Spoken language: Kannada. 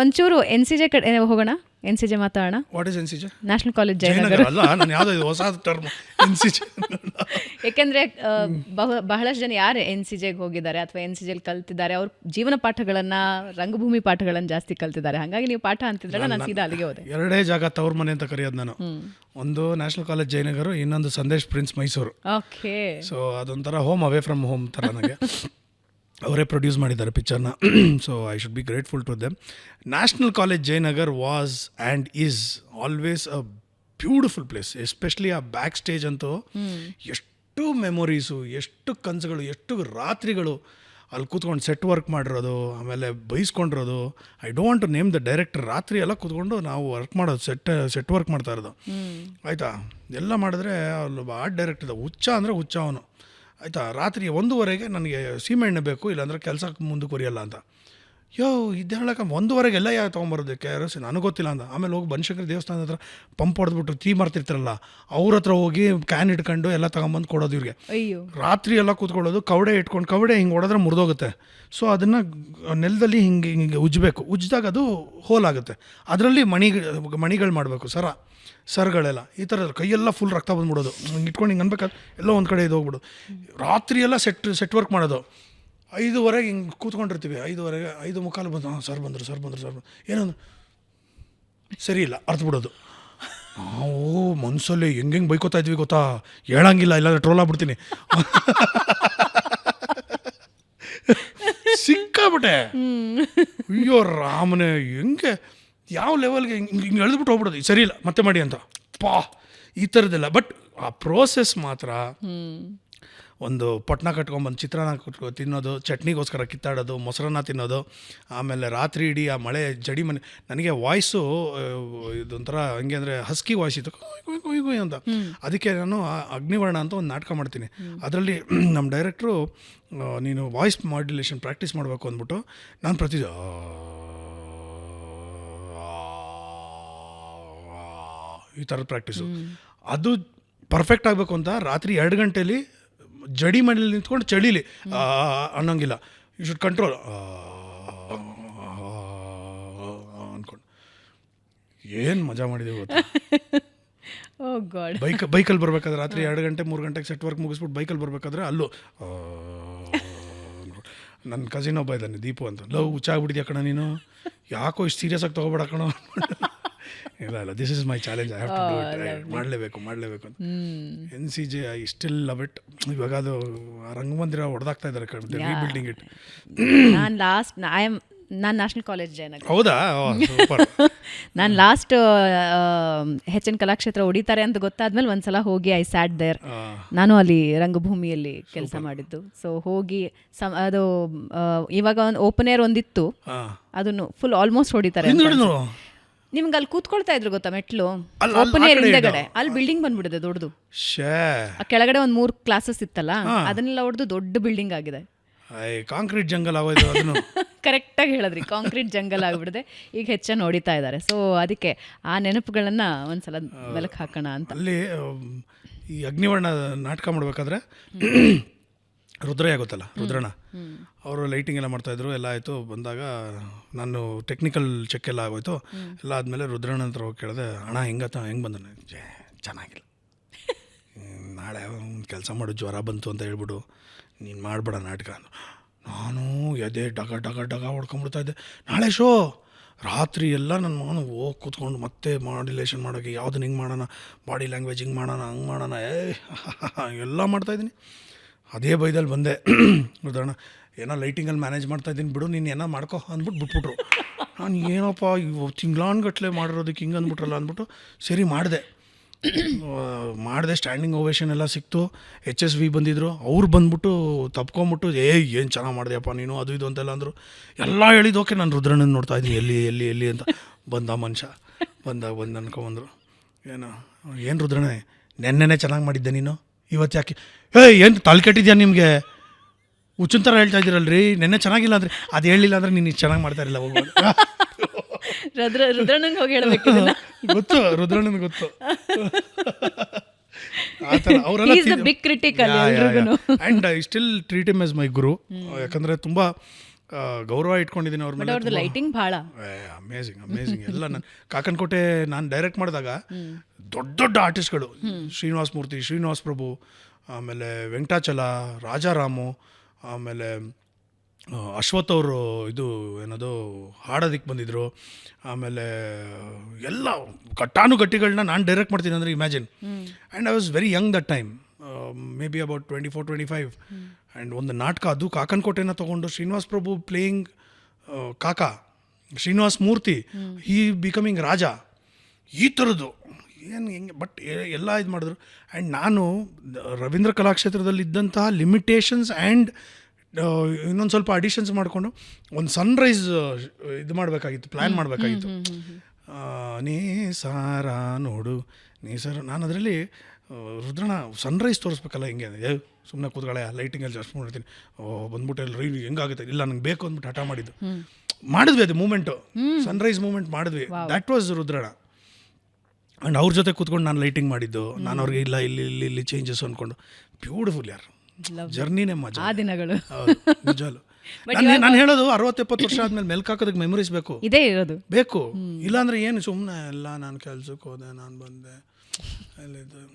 ಒಂಚೂರು ಎನ್ ಸಿ ಜೆ ಕಡೆ ಹೋಗೋಣ? ಎನ್ ಸಿ ಜೆ ಮಾತಾಡೋಣ? What is N C J national college Jayanagar. ಅಲ್ಲ ನಾನು ಯಾವುದೋ ಇದು ಹೊಸ ಟರ್ಮ್ ಎನ್ ಸಿ ಜೆ ಯಾಕೆಂದ್ರೆ ಬಹು ಬಹಳಷ್ಟು ಜನ ಯಾರು ಎನ್ ಸಿ ಜೆಗೆ ಹೋಗಿದ್ದಾರೆ ಅಥವಾ ಎನ್ ಸಿ ಜೆಲಿ ಕಲ್ತಿದ್ದಾರೆ ಅವ್ರ ಜೀವನ ಪಾಠಗಳನ್ನ ರಂಗಭೂಮಿ ಪಾಠಗಳನ್ನ ಜಾಸ್ತಿ ಕಲ್ತಿದ್ದಾರೆ. ಹಾಗಾಗಿ ನೀವು ಪಾಠ ಅಂತಿದ್ರಲ್ಲ ನಾನು ಸೀದಾ ಅಲ್ಲಿಗೆ ಹೋದೆ. ಎರಡೇ ಜಾಗ ತವ್ರ ಮನೆ ಅಂತ ಕರೆಯೋದು ನಾನು. ಒಂದು ನ್ಯಾಷನಲ್ ಕಾಲೇಜ್ ಜಯನಗರ ಇನ್ನೊಂದು Sandesh Prince Mysuru okay so ಅದೊಂಥರ ಹೋಮ್ ಅವೇ ಫ್ರಮ್ ಹೋಮ್ ಥರ ನನಗೆ. ಅವರೇ ಪ್ರೊಡ್ಯೂಸ್ ಮಾಡಿದ್ದಾರೆ ಪಿಕ್ಚರ್ನ so I should be grateful to them national college Jayanagar was and is always a beautiful place especially ಆ ಬ್ಯಾಕ್ ಸ್ಟೇಜ್ ಅಂತೂ ಎಷ್ಟು ಮೆಮೊರೀಸು ಎಷ್ಟು ಕನಸುಗಳು ಎಷ್ಟು ರಾತ್ರಿಗಳು ಅಲ್ಲಿ ಕೂತ್ಕೊಂಡು ಸೆಟ್ ವರ್ಕ್ ಮಾಡಿರೋದು ಆಮೇಲೆ ಬೈಸ್ಕೊಂಡಿರೋದು. I don't to name the director ರಾತ್ರಿ ಎಲ್ಲ ಕೂತ್ಕೊಂಡು ನಾವು ವರ್ಕ್ ಮಾಡೋದು ಸೆಟ್ ಸೆಟ್ ವರ್ಕ್ ಮಾಡ್ತಾ ಇರೋದು. ಆಯಿತಾ? ಎಲ್ಲ ಮಾಡಿದ್ರೆ ಅಲ್ಲಿ ಆರ್ಟ್ ಡೈರೆಕ್ಟರ್ ಹುಚ್ಚ ಅಂದರೆ ಹುಚ್ಚ ಅವನು. ಆಯಿತಾ? ರಾತ್ರಿ ಒಂದೂವರೆಗೆ ನನಗೆ ಸೀಮೆಣ್ಣೆ ಬೇಕು ಇಲ್ಲಾಂದರೆ ಕೆಲಸಕ್ಕೆ ಮುಂದುವರಿಯಲ್ಲ ಅಂತ. ಯೋ ಇದು ಹೇಳಕ್ಕೆ ಒಂದುವರೆಗೆ ಎಲ್ಲ ಯಾವ ತೊಗೊಂಬರೋದು ಕೆ ಆರ್ ಎಸ್ ನನಗೆ ಗೊತ್ತಿಲ್ಲ ಅಂದ. ಆಮೇಲೆ ಹೋಗಿ ಬನಶಂಕರಿ ದೇವಸ್ಥಾನದ ಹತ್ರ ಪಂಪ್ ಹೊಡೆದ್ಬಿಟ್ಟು ತೀ ಮಾರ್ತಿರ್ತಾರಲ್ಲ ಅವ್ರ ಹತ್ರ ಹೋಗಿ ಕ್ಯಾನ್ ಇಟ್ಕೊಂಡು ಎಲ್ಲ ತಗೊಂಬಂದು ಕೊಡೋದು ಇವ್ರಿಗೆ. ಅಯ್ಯೋ. ರಾತ್ರಿ ಎಲ್ಲ ಕೂತ್ಕೊಳ್ಳೋದು ಕವಡೆ ಇಟ್ಕೊಂಡು ಕವಡೆ ಹಿಂಗೆ ಹೊಡೆದ್ರೆ ಮುರಿದೋಗುತ್ತೆ. ಸೊ ಅದನ್ನು ನೆಲದಲ್ಲಿ ಹಿಂಗೆ ಹಿಂಗೆ ಉಜ್ಜಬೇಕು. ಉಜ್ಜಿದಾಗ ಅದು ಹೋಲ್ ಆಗುತ್ತೆ. ಅದರಲ್ಲಿ ಮಣಿ ಮಣಿಗಳು ಮಾಡಬೇಕು ಸರ ಸರ್ಗಳೆಲ್ಲ. ಈ ಥರ ಕೈಯೆಲ್ಲ ಫುಲ್ ರಕ್ತ ಬಂದ್ಬಿಡೋದು. ಹಿಂಗೆ ಇಟ್ಕೊಂಡು ಹಿಂಗೆ ಅನ್ಬೇಕಾದ್ರೆ ಎಲ್ಲ ಒಂದು ಕಡೆ ಇದು ಹೋಗ್ಬಿಡೋದು. ರಾತ್ರಿ ಎಲ್ಲ ಸೆಟ್ ಸೆಟ್ ವರ್ಕ್ ಮಾಡೋದು. ಐದುವರೆಗೆ ಹಿಂಗೆ ಕೂತ್ಕೊಂಡಿರ್ತೀವಿ. ಐದುವರೆಗೆ ಐದು ಮುಕ್ಕಾಲು ಬಂದು, ಹಾಂ ಸರ್ ಬಂದರು ಸರ್ ಬಂದರು ಸರ್ ಬಂದರು. ಏನಂದ್ರೆ, ಸರಿ ಇಲ್ಲ ಅರ್ಥ ಬಿಡೋದು. ನಾವು ಮನಸ್ಸಲ್ಲಿ ಹೆಂಗೆ ಹೆಂಗೆ ಬೈಕೋತಾ ಇದ್ವಿ ಗೊತ್ತಾ? ಹೇಳಂಗಿಲ್ಲ, ಇಲ್ಲಾಂದ್ರೆ ಟ್ರೋಲ್ ಆಗ್ಬಿಡ್ತೀನಿ. ಸಿಕ್ಕಾಬಿಟ್ಟೆ ಅಯ್ಯೋ, ರಾಮನೇ, ಹೆಂಗೆ? ಯಾವ ಲೆವೆಲ್ಗೆ ಹಿಂಗೆ ಹಿಂಗೆ ಎಳೆದ್ಬಿಟ್ಟು ಹೋಗ್ಬಿಡೋದು. ಸರಿ ಇಲ್ಲ, ಮತ್ತೆ ಮಾಡಿ ಅಂತ. ಪಾ, ಈ ಥರದ್ದೆಲ್ಲ ಬಟ್ ಆ ಪ್ರೋಸೆಸ್ ಮಾತ್ರ ಒಂದು ಪೊಟ್ನ ಕಟ್ಕೊಂಬಂದು ಚಿತ್ರಾನ್ನ ಕಟ್ಕೊ ತಿನ್ನೋದು ಚಟ್ನಿಗೋಸ್ಕರ ಕಿತ್ತಾಡೋದು ಮೊಸರನ್ನ ತಿನ್ನೋದು ಆಮೇಲೆ ರಾತ್ರಿ ಇಡೀ ಆ ಮಳೆ ಜಡಿ ಮನೆ ನನಗೆ ವಾಯ್ಸು ಇದೊಂಥರ ಹಂಗೆ ಅಂದರೆ ಹಸ್ಕಿ ವಾಯ್ಸ್ ಇತ್ತು ಅಂತ ಅದಕ್ಕೆ ನಾನು ಅಗ್ನಿವರ್ಣ ಅಂತ ಒಂದು ನಾಟಕ ಮಾಡ್ತೀನಿ ಅದರಲ್ಲಿ ನಮ್ಮ ಡೈರೆಕ್ಟ್ರು ನೀನು ವಾಯ್ಸ್ ಮಾಡ್ಯುಲೇಷನ್ ಪ್ರಾಕ್ಟೀಸ್ ಮಾಡಬೇಕು ಅಂದ್ಬಿಟ್ಟು ನಾನು ಪ್ರತಿ ಈ ಥರದ ಪ್ರಾಕ್ಟೀಸು ಅದು ಪರ್ಫೆಕ್ಟ್ ಆಗಬೇಕು ಅಂತ ರಾತ್ರಿ ಎರಡು ಗಂಟೆಲಿ ಜಡಿ ಮನೇಲಿ ನಿಂತ್ಕೊಂಡು ಚಳಿಲಿ. ಅನ್ನೋಂಗಿಲ್ಲ. ಯು ಶುಡ್ ಕಂಟ್ರೋಲ್ ಅಂದ್ಕೊಂಡು ಏನು ಮಜಾ ಮಾಡಿದೀವಿ ಗೊತ್ತಾ ಗಾಡ್ ಬೈಕ್ ಬೈಕಲ್ಲಿ ಬರ್ಬೇಕಾದ್ರೆ ರಾತ್ರಿ ಎರಡು ಗಂಟೆ ಮೂರು ಗಂಟೆಗೆ ಸೆಟ್ ವರ್ಕ್ ಮುಗಿಸ್ಬಿಟ್ಟು ಬೈಕಲ್ಲಿ ಬರ್ಬೇಕಾದ್ರೆ ಅಲ್ಲೂ ನನ್ನ ಕಸಿನ್ ಒಬ್ಬ ಇದ್ದಾನೆ ದೀಪು ಅಂತ. ಲವ್ ಹುಚ್ಚಾಗ್ಬಿಟ್ಟಿದ್ಯಾ ಕಣ ನೀನು? ಯಾಕೋ ಇಷ್ಟು ಸೀರಿಯಸ್ ಆಗಿ ತಗೋಬೇಡ ಕಣ. ಇಲ್ಲ ಇಲ್ಲ. This is my challenge I have to do it ಮಾಡಲೇಬೇಕು ಮಾಡಲೇಬೇಕು ಅಂತ. N C J I still love it ಇವಾಗ ಅದು ರಂಗಮಂದಿರ ಹೊಡೆದಾಗ್ತಾ ಇದ್ದಾರೆ ರೀಬಿಲ್ಡಿಂಗ್ ಇಟ್ ನಾನು ಲಾಸ್ಟ್ ಐ ಆಮ್ ನಾನು ನ್ಯಾಷನಲ್ ಕಾಲೇಜ್ ಜಯನಗರ ಹೌದಾ? ಸೂಪರ್ ನಾನು ಲಾಸ್ಟ್ ಹೆಚ್ ಎನ್ ಕಲಾಕ್ಷೇತ್ರ ಹೊಡಿತಾರೆ ಅಂತ ಗೊತ್ತಾದ್ಮೇಲೆ ಒಂದ್ಸಲ ಹೋಗಿ ಐ ಸ್ಯಾಟ್ ದೇರ್ ನಾನು ಅಲ್ಲಿ ರಂಗಭೂಮಿಯಲ್ಲಿ ಕೆಲಸ ಮಾಡಿದ್ದು. ಸೊ ಹೋಗಿ ಸಮ್ ಅದು ಇವಾಗ ಒಂದು ಓಪನ್ ಏರ್ ಒಂದಿತ್ತು. ಅದನ್ನು ಫುಲ್ ಆಲ್ಮೋಸ್ಟ್ ಹೊಡಿತಾರೆ ನಿಮ್ಗೆ ಅಲ್ಲಿ ಕೂತ್ಕೊಳ್ತಾ ಇದ್ರು ಗೊತ್ತಾ ಮೆಟ್ಲು? ಅಲ್ಲಿ- ಅಲ್ಲಿ ಓಪನ್ ಆ ಏರ್ ಕಡೆ ಹಿಂದೆಗಡೆ. ಅಲ್ಲಿ ಬಿಲ್ಡಿಂಗ್ ಬಂದ್ಬಿಡಿದೆ ದೊಡ್ಡದು. ಶೇ ಆ ಕೆಳಗಡೆ ಒಂದು ಮೂರು ಕ್ಲಾಸಸ್ ಇತ್ತಲ್ಲ ಅದನ್ನೆಲ್ಲ ಹೊಡೆದು ದೊಡ್ಡ ಬಿಲ್ಡಿಂಗ್ ಆಗಿದೆ. ಕಾಂಕ್ರೀಟ್ ಜಂಗಲ್ ಆಗೋಯ್ತು ಅದನ್ನು. ಕರೆಕ್ಟಾಗಿ ಹೇಳಿದ್ರಿ ಕಾಂಕ್ರೀಟ್ ಜಂಗಲ್ ಆಗ್ಬಿಡಿದೆ ಈಗ ಹೆಚ್ಚಾಗಿ ನೋಡಿತಾ ಇದ್ದಾರೆ. ಸೊ ಅದಕ್ಕೆ ಆ ನೆನಪುಗಳನ್ನ ಒಂದ್ಸಲ ಮೆಲಕ್ ಹಾಕೋಣ ಅಂತ. ಅಲ್ಲಿ ಈ ಅಗ್ನಿವರ್ಣ ನಾಟಕ ಮಾಡಬೇಕಾದ್ರೆ ರುದ್ರಯ್ಯ ಗೊತ್ತಲ್ಲ ರುದ್ರಣ ಅವರು ಲೈಟಿಂಗ್ ಎಲ್ಲ ಮಾಡ್ತಾಯಿದ್ರು ಎಲ್ಲ ಆಯಿತು. ಬಂದಾಗ ನಾನು ಟೆಕ್ನಿಕಲ್ ಚೆಕ್ ಎಲ್ಲ ಆಗೋಯ್ತು. ಎಲ್ಲ ಆದಮೇಲೆ ರುದ್ರಣ ಹತ್ರ ಹೋಗಿ ಕೇಳಿದೆ ಅಣ್ಣ ಹೆಂಗತ್ತ ಹೆಂಗೆ ಬಂದ ಜೇ ಚೆನ್ನಾಗಿಲ್ಲ. ನಾಳೆ ಒಂದು ಕೆಲಸ ಮಾಡು ಜ್ವರ ಬಂತು ಅಂತ ಹೇಳ್ಬಿಡು. ನೀನು ಮಾಡಬೇಡ ನಾಟಕ ಅಂದ್ರು. ನಾನು ಎದೆ ಡಗ ಡಗ ಡಗ ಹೊಡ್ಕೊಂಬಿಡ್ತಾ ಇದ್ದೆ. ನಾಳೆ ಶೋ. ರಾತ್ರಿ ಎಲ್ಲ ನನ್ನ ಮಗನು ಹೋಗಿ ಕೂತ್ಕೊಂಡು ಮತ್ತೆ ಮಾಡ್ಯುಲೇಷನ್ ಮಾಡೋಕ್ಕೆ ಯಾವ್ದನ್ನ ಹಿಂಗೆ ಮಾಡೋಣ ಬಾಡಿ ಲ್ಯಾಂಗ್ವೇಜ್ ಹಿಂಗೆ ಮಾಡೋಣ ಹಂಗೆ ಮಾಡೋಣ ಏ ಎಲ್ಲ ಮಾಡ್ತಾಯಿದ್ದೀನಿ ಅದೇ ಬೈದಲ್ಲಿ ಬಂದೆ. ಉದಾಹರಣ ಏನೋ ಲೈಟಿಂಗಲ್ಲಿ ಮ್ಯಾನೇಜ್ ಮಾಡ್ತಾ ಇದ್ದೀನಿ ಬಿಡು, ನೀನು ಏನೋ ಮಾಡ್ಕೋ ಅಂದ್ಬಿಟ್ಟು ಬಿಟ್ಬಿಟ್ರು. ನಾನು ಏನಪ್ಪ ಇವು ತಿಂಗ್ಳಾನ್ಗಟ್ಲೆ ಮಾಡಿರೋದಕ್ಕೆ ಹಿಂಗೆ ಅಂದ್ಬಿಟ್ರಲ್ಲ ಅಂದ್ಬಿಟ್ಟು ಸರಿ ಮಾಡಿದೆ. ಮಾಡಿದೆ ಸ್ಟ್ಯಾಂಡಿಂಗ್ ಓವೇಷನ್ ಎಲ್ಲ ಸಿಕ್ತು. ಎಚ್ ಎಸ್ ವಿ ಬಂದಿದ್ರು. ಅವ್ರು ಬಂದ್ಬಿಟ್ಟು ತಪ್ಕೊಂಬಿಟ್ಟು, ಏ, ಏನು ಚೆನ್ನಾಗಿ ಮಾಡಿದೆಯಪ್ಪ ನೀನು? ಅದು ಇದು ಅಂತೆಲ್ಲ ಅಂದರು. ಎಲ್ಲ ಹೇಳಿದೋಕೆ ನಾನು ರುದ್ರಣ್ಣನ ನೋಡ್ತಾ ಇದ್ದೀನಿ, ಎಲ್ಲಿ ಎಲ್ಲಿ ಎಲ್ಲಿ ಅಂತ. ಬಂದ ಮನುಷ್ಯ ಬಂದಾಗ ಬಂದು ಅನ್ಕೊಂಬಂದರು. ಏನು ಏನು ರುದ್ರಣ್ಣ, ನೆನ್ನೆನೇ ಚೆನ್ನಾಗಿ ಮಾಡಿದ್ದೆ ನೀನು? ಇವತ್ತು ಯಾಕೆ? ಏ ಏನು ತಲೆ ಕೆಟ್ಟಿದ್ಯಾ ನಿಮಗೆ? ಹುಚ್ಚಿನ ಥರ ಹೇಳ್ತಾ ಇದ್ದೀರಲ್ರಿ. ನೆನ್ನೆ ಚೆನ್ನಾಗಿಲ್ಲ ಅಂದರೆ ಅದು ಹೇಳಿಲ್ಲ ಅಂದರೆ ನೀನು ಚೆನ್ನಾಗಿ ಮಾಡ್ತಾ ಇರಲಿಲ್ಲ ಹೋಗ್ಬೋದು. ರುದ್ರ ರುದ್ರಣ್ಣಂಗೆ ಹೋಗಿ ಹೇಳ್ಬೇಕು. ಗೊತ್ತು ರುದ್ರಣ್ಣನ ಗೊತ್ತು. ಅವರೆಲ್ಲ ಅಲ್ಲಿ ಎಲ್ರಿಗೂನು. And I still treat him as my guru ಯಾಕಂದರೆ ತುಂಬ ಗೌರವ ಇಟ್ಕೊಂಡಿದ್ದೀನಿ ಅವ್ರ ಮೇಲೆ ಅವ್ರದ್ದು ಲೈಟಿಂಗ್ ಭಾಳ. ಅಮೇಝಿಂಗ್ ಅಮೇಝಿಂಗ್ ಎಲ್ಲ ನಾನು ಕಾಕನಕೋಟೆ ನಾನು ಡೈರೆಕ್ಟ್ ಮಾಡಿದಾಗ ದೊಡ್ಡ ದೊಡ್ಡ ಆರ್ಟಿಸ್ಟ್ಗಳು ಶ್ರೀನಿವಾಸ್ ಮೂರ್ತಿ ಶ್ರೀನಿವಾಸ್ ಪ್ರಭು ಆಮೇಲೆ ವೆಂಕಟಾಚಲ ರಾಜಾರಾಮು ಆಮೇಲೆ ಅಶ್ವಥ್ ಅವರು ಇದು ಏನದು ಹಾಡೋದಕ್ಕೆ ಬಂದಿದ್ರು. ಆಮೇಲೆ ಎಲ್ಲ ಕಟ್ಟಾನುಗಟ್ಟಿಗಳನ್ನ ನಾನು ಡೈರೆಕ್ಟ್ ಮಾಡ್ತೀನಿ ಅಂದರೆ imagine and I was very young that time maybe about twenty four twenty five and ಒಂದು ನಾಟಕ ಅದು ಕಾಕನಕೋಟೆನ ತೊಗೊಂಡು ಶ್ರೀನಿವಾಸ್ ಪ್ರಭು ಪ್ಲೇಯಿಂಗ್ ಕಾಕ ಶ್ರೀನಿವಾಸ್ ಮೂರ್ತಿ ಈ ಬಿಕಮಿಂಗ್ ರಾಜ. ಈ ಥರದ್ದು ಏನು ಹೆಂಗೆ ಬಟ್ ಎಲ್ಲ ಇದು ಮಾಡಿದ್ರು. ಆ್ಯಂಡ್ ನಾನು ರವೀಂದ್ರ ಕಲಾಕ್ಷೇತ್ರದಲ್ಲಿ ಇದ್ದಂತಹ ಲಿಮಿಟೇಷನ್ಸ್ ಆ್ಯಂಡ್ ಇನ್ನೊಂದು ಸ್ವಲ್ಪ ಅಡಿಷನ್ಸ್ ಮಾಡಿಕೊಂಡು ಒಂದು ಸನ್ರೈಸ್ ಇದು ಮಾಡಬೇಕಾಗಿತ್ತು ಪ್ಲ್ಯಾನ್ ಮಾಡಬೇಕಾಗಿತ್ತು. ನೀ ಸಾರ ನೋಡು ನೀ ಸರ್ ನಾನು ಅದರಲ್ಲಿ ರುದ್ರಣ ಸನ್ರೈಸ್ ತೋರಿಸ್ಬೇಕಲ್ಲ ಹಿಂಗೆ ಏ ಸುಮ್ಮನೆ ಕೂತ್ಕೊಳ್ಳೆ ಲೈಟಿಂಗಲ್ಲಿ ಜಾಸ್ತಿ ಮಾಡ್ತೀನಿ ಓ ಬಂದ್ಬಿಟ್ಟು ಎಲ್ಲ ರೈಲ್ ಹೆಂಗಾಗುತ್ತೆ ಇಲ್ಲ ನಂಗೆ ಬೇಕು ಅಂದ್ಬಿಟ್ಟು ಹಠ ಮಾಡಿದ್ದು. ಮಾಡಿದ್ವಿ ಅದು ಮೂಮೆಂಟು ಸನ್ರೈಸ್ ಮೂಮೆಂಟ್ ಮಾಡಿದ್ವಿ. ದ್ಯಾಟ್ ವಾಸ್ ರುದ್ರಣ ಆ್ಯಂಡ್ ಅವ್ರ ಜೊತೆ ಕೂತ್ಕೊಂಡು ನಾನು ಲೈಟಿಂಗ್ ಮಾಡಿದ್ದು. ನಾನು ಅವ್ರಿಗೆ ಇಲ್ಲ ಇಲ್ಲಿ ಇಲ್ಲಿ ಇಲ್ಲಿ ಚೇಂಜಸ್ ಅಂದ್ಕೊಂಡು ಬ್ಯೂಟಿಫುಲ್ ಯಾರು. ಜರ್ನಿನೇ ಮಜಾ. ಆ ದಿನಗಳು. ನಾನು ನಾನು ಹೇಳೋದು ಅರವತ್ತೆಪ್ಪತ್ತು ವರ್ಷ ಆದ್ಮೇಲೆ ಮೆಲ್ಕ್ ಹಾಕೋದಕ್ಕೆ ಮೆಮೊರೀಸ್ ಬೇಕು. ಇದೇ ಇರೋದು. ಬೇಕು. ಇಲ್ಲಾಂದ್ರೆ ಏನು ಸುಮ್ಮನೆ ಎಲ್ಲ ನಾನು ಕೆಲ್ಸಕ್ಕೆ ಹೋದೆ ನಾನು ಬಂದೆ. Öyle diyorum.